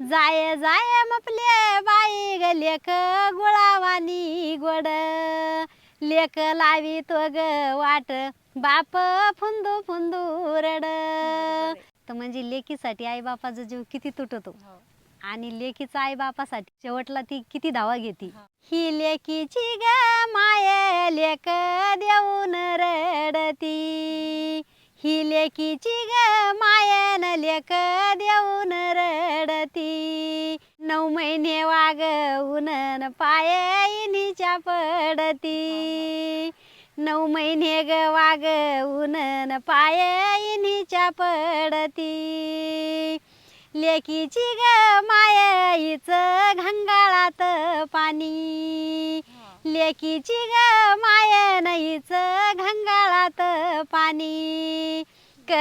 जाय जाय मपले बाई ग लेक गुळावानी गोड. लेक लावी तो ग वाट बाप फुंदू फुंदू रड. तर म्हणजे लेकीसाठी आई बापाचा जीव किती तुटतो. आणि लेकीचा आई बापासाठी शेवटला ती किती धावा घेते. हा. ही लेकीची ग माय लेक देऊन रडती. ही लेकीची ग मायन लेक देऊन रडती नऊ महिने वाग उनन पाय इनीच्या पडती. नऊ महिने ग वाग उनन पाय इनीच्या पडती. लेकीची ग मायईच घंगाळात पाणी. लेकीची ग मायनईच घंगाळात पाणी.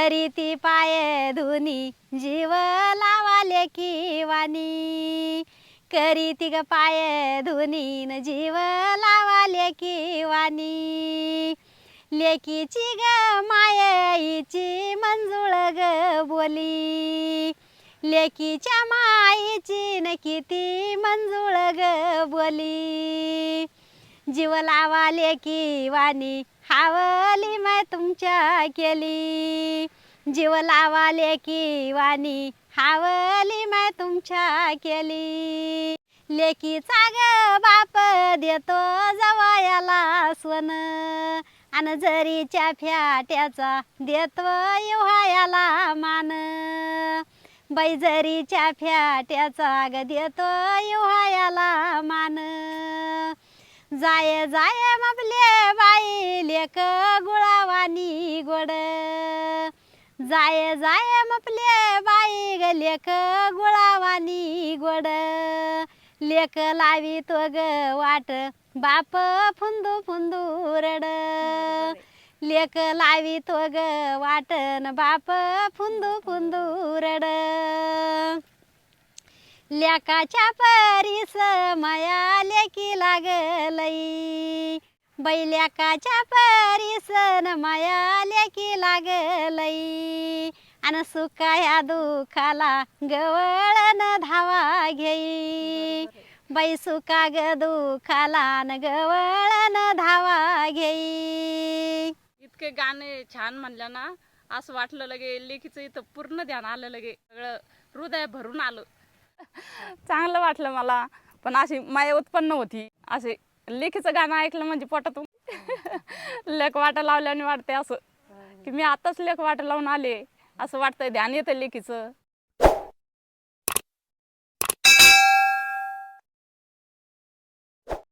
करीती पाय धुनी जीव लावाले की वाणी. करीती ग पाय धुनी न जीव लावाले की वाणी. लेकीची ग मायईची मंजुळ ग बोली. लेकीच्या माईची न किती मंजुळ ग बोली. जीव लावा लेकी वाणी हावली मै तुमच्या केली. जीव लावा लेकी वाणी हावली मै तुमच्या केली. लेकीचा ग बाप देतो जवायाला सोन. आणि जरीच्या फ्याट्याचा देतो युहायाला मान. बैजरीच्या फ्याट्याचा ग देतो युहायाला मान. जाय जाय मबले बाई लेक गुळावानी गोड. जाय जाय मपले बाई ग लेक गुळावानी गोड. लेक लावी तो ग वाट बाप फुंदू फुंदू रड. लेक लावी तो ग वाटन बाप फुंदू फुंदू रड. लेकाच्या परीस माया लेकी लागलई. बैल्याकाच्या परीस न माया लेकी लागलई. आणि सुकाया दुखाला गवळण धावा घेई. बाई सुका ग दुखाला न गवळण धावा घेई. इतके गाणे छान म्हणलं ना असं वाटलं लगे लेखीचं इथं पूर्ण ध्यान आलं लगे सगळं हृदय भरून आलं. चांगलं वाटलं मला पण अशी माया उत्पन्न होती. असे लेखीचं गाणं ऐकलं म्हणजे पोटातून लेख वाटा लावल्याने वाटते असं की मी आताच लेख वाटा लावून आले. असं वाटतंय ध्यान येतं लेखीचं